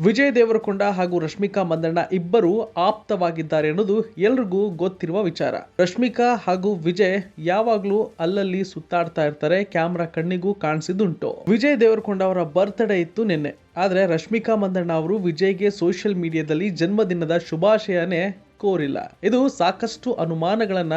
ವಿಜಯ್ ದೇವರಕೊಂಡ ಹಾಗೂ ರಶ್ಮಿಕಾ ಮಂದಣ್ಣ ಇಬ್ಬರು ಆಪ್ತವಾಗಿದ್ದಾರೆ ಅನ್ನೋದು ಎಲ್ರಿಗೂ ಗೊತ್ತಿರುವ ವಿಚಾರ. ರಶ್ಮಿಕಾ ಹಾಗೂ ವಿಜಯ್ ಯಾವಾಗ್ಲೂ ಅಲ್ಲಲ್ಲಿ ಸುತ್ತಾಡ್ತಾ ಇರ್ತಾರೆ, ಕ್ಯಾಮ್ರಾ ಕಣ್ಣಿಗೂ ಕಾಣಿಸಿದ್ದುಂಟು. ವಿಜಯ್ ದೇವರಕೊಂಡ ಅವರ ಬರ್ತ್ಡೇ ಇತ್ತು ನಿನ್ನೆ. ಆದ್ರೆ ರಶ್ಮಿಕಾ ಮಂದಣ್ಣ ಅವರು ವಿಜಯ್ಗೆ ಸೋಷಿಯಲ್ ಮೀಡಿಯಾದಲ್ಲಿ ಜನ್ಮದಿನದ ಶುಭಾಶಯನೇ ಕೋರಿಲ್ಲ. ಇದು ಸಾಕಷ್ಟು ಅನುಮಾನಗಳನ್ನ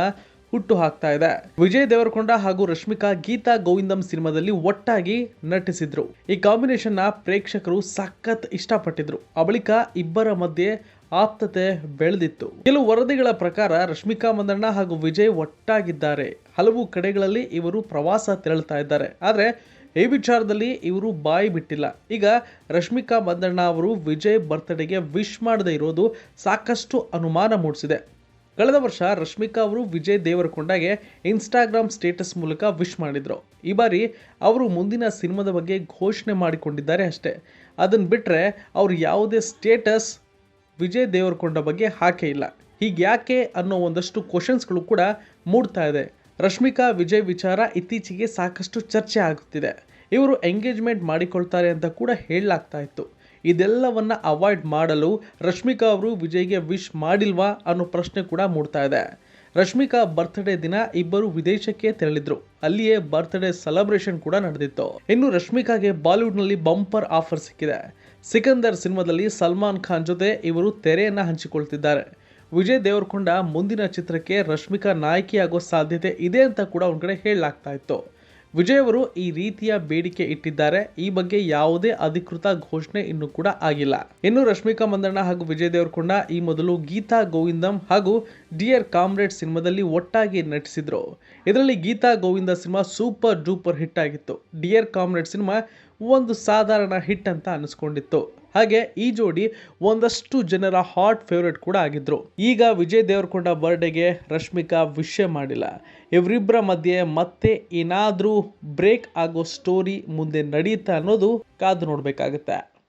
ಹುಟ್ಟು ಹಾಕ್ತಾ ಇದೆ. ವಿಜಯ್ ದೇವರಕೊಂಡ ಹಾಗೂ ರಶ್ಮಿಕಾ ಗೀತಾ ಗೋವಿಂದಂ ಸಿನಿಮಾದಲ್ಲಿ ಒಟ್ಟಾಗಿ ನಟಿಸಿದ್ರು. ಈ ಕಾಂಬಿನೇಷನ್ನ ಪ್ರೇಕ್ಷಕರು ಸಖತ್ ಇಷ್ಟಪಟ್ಟಿದ್ರು. ಆ ಬಳಿಕ ಇಬ್ಬರ ಮಧ್ಯೆ ಆಪ್ತತೆ ಬೆಳೆದಿತ್ತು. ಕೆಲವು ವರದಿಗಳ ಪ್ರಕಾರ ರಶ್ಮಿಕಾ ಮಂದಣ್ಣ ಹಾಗೂ ವಿಜಯ್ ಒಟ್ಟಾಗಿದ್ದಾರೆ. ಹಲವು ಕಡೆಗಳಲ್ಲಿ ಇವರು ಪ್ರವಾಸ ತೆರಳ್ತಾ ಇದ್ದಾರೆ. ಆದ್ರೆ ಈ ವಿಚಾರದಲ್ಲಿ ಇವರು ಬಾಯಿ ಬಿಟ್ಟಿಲ್ಲ. ಈಗ ರಶ್ಮಿಕಾ ಮಂದಣ್ಣ ಅವರು ವಿಜಯ್ ಬರ್ತ್ಡೇಗೆ ವಿಶ್ ಮಾಡದೇ ಇರೋದು ಸಾಕಷ್ಟು ಅನುಮಾನ ಮೂಡಿಸಿದೆ. ಕಳೆದ ವರ್ಷ ರಶ್ಮಿಕಾ ಅವರು ವಿಜಯ್ ದೇವರಕೊಂಡಗೆ ಇನ್ಸ್ಟಾಗ್ರಾಮ್ ಸ್ಟೇಟಸ್ ಮೂಲಕ ವಿಶ್ ಮಾಡಿದ್ರು. ಈ ಬಾರಿ ಅವರು ಮುಂದಿನ ಸಿನಿಮಾದ ಬಗ್ಗೆ ಘೋಷಣೆ ಮಾಡಿಕೊಂಡಿದ್ದಾರೆ ಅಷ್ಟೇ. ಅದನ್ನು ಬಿಟ್ಟರೆ ಅವರು ಯಾವುದೇ ಸ್ಟೇಟಸ್ ವಿಜಯ್ ದೇವರಕೊಂಡ ಬಗ್ಗೆ ಹಾಕೇ ಇಲ್ಲ. ಹೀಗೆ ಯಾಕೆ ಅನ್ನೋ ಒಂದಷ್ಟು ಕ್ವಶನ್ಸ್ಗಳು ಕೂಡ ಮೂಡ್ತಾ ಇದೆ. ರಶ್ಮಿಕಾ, ವಿಜಯ್ ವಿಚಾರ ಇತ್ತೀಚೆಗೆ ಸಾಕಷ್ಟು ಚರ್ಚೆ ಆಗುತ್ತಿದೆ. ಇವರು ಎಂಗೇಜ್ಮೆಂಟ್ ಮಾಡಿಕೊಳ್ತಾರೆ ಅಂತ ಕೂಡ ಹೇಳಲಾಗ್ತಾ ಇತ್ತು. ಇದೆಲ್ಲವನ್ನ ಅವಾಯ್ಡ್ ಮಾಡಲು ರಶ್ಮಿಕಾ ಅವರು ವಿಜಯ್ಗೆ ವಿಶ್ ಮಾಡಿಲ್ವಾ ಅನ್ನೋ ಪ್ರಶ್ನೆ ಕೂಡ ಮೂಡ್ತಾ ಇದೆ. ರಶ್ಮಿಕಾ ಬರ್ತ್ಡೇ ದಿನ ಇಬ್ಬರು ವಿದೇಶಕ್ಕೆ ತೆರಳಿದ್ರು. ಅಲ್ಲಿಯೇ ಬರ್ತ್ಡೇ ಸೆಲೆಬ್ರೇಷನ್ ಕೂಡ ನಡೆದಿತ್ತು. ಇನ್ನು ರಶ್ಮಿಕಾಗೆ ಬಾಲಿವುಡ್ನಲ್ಲಿ ಬಂಪರ್ ಆಫರ್ ಸಿಕ್ಕಿದೆ. ಸಿಕಂದರ್ ಸಿನಿಮಾದಲ್ಲಿ ಸಲ್ಮಾನ್ ಖಾನ್ ಜೊತೆ ಇವರು ತೆರೆಯನ್ನ ಹಂಚಿಕೊಳ್ತಿದ್ದಾರೆ. ವಿಜಯ್ ದೇವರಕೊಂಡ ಮುಂದಿನ ಚಿತ್ರಕ್ಕೆ ರಶ್ಮಿಕಾ ನಾಯಕಿಯಾಗೋ ಸಾಧ್ಯತೆ ಇದೆ ಅಂತ ಕೂಡ ಒಂದು ಕಡೆ ಹೇಳಲಾಗ್ತಾ ಇತ್ತು. ವಿಜಯ್ ಅವರು ಈ ರೀತಿಯ ಬೇಡಿಕೆ ಇಟ್ಟಿದ್ದಾರೆ. ಈ ಬಗ್ಗೆ ಯಾವುದೇ ಅಧಿಕೃತ ಘೋಷಣೆ ಇನ್ನು ಕೂಡ ಆಗಿಲ್ಲ. ಇನ್ನು ರಶ್ಮಿಕಾ ಮಂದಣ್ಣ ಹಾಗೂ ವಿಜಯ್ ದೇವರಕೊಂಡ ಈ ಮೊದಲು ಗೀತಾ ಗೋವಿಂದಂ ಹಾಗೂ ಡಿಯರ್ ಕಾಮ್ರೇಡ್ ಸಿನಿಮಾದಲ್ಲಿ ಒಟ್ಟಾಗಿ ನಟಿಸಿದ್ರು. ಇದರಲ್ಲಿ Geetha Govinda cinema super duper hit ಆಗಿತ್ತು. ಡಿಯರ್ ಕಾಮ್ರೇಡ್ ಸಿನಿಮಾ ಒಂದು ಸಾಧಾರಣ ಹಿಟ್ ಅಂತ ಅನಿಸ್ಕೊಂಡಿತ್ತು. ಹಾಗೆ ಈ ಜೋಡಿ ಒಂದಷ್ಟು ಜನರ ಹಾಟ್ ಫೇವ್ರೆಟ್ ಕೂಡ ಆಗಿದ್ರು. ಈಗ ವಿಜಯ್ ದೇವರಕೊಂಡ ಬರ್ಡೇಗೆ ರಶ್ಮಿಕಾ ವಿಷಯ ಮಾಡಿಲ್ಲ. ಇವರಿಬ್ಬರ ಮಧ್ಯೆ ಮತ್ತೆ ಏನಾದರೂ ಬ್ರೇಕ್ ಆಗೋ ಸ್ಟೋರಿ ಮುಂದೆ ನಡೆಯುತ್ತಾ ಅನ್ನೋದು ಕಾದು ನೋಡಬೇಕಾಗುತ್ತೆ.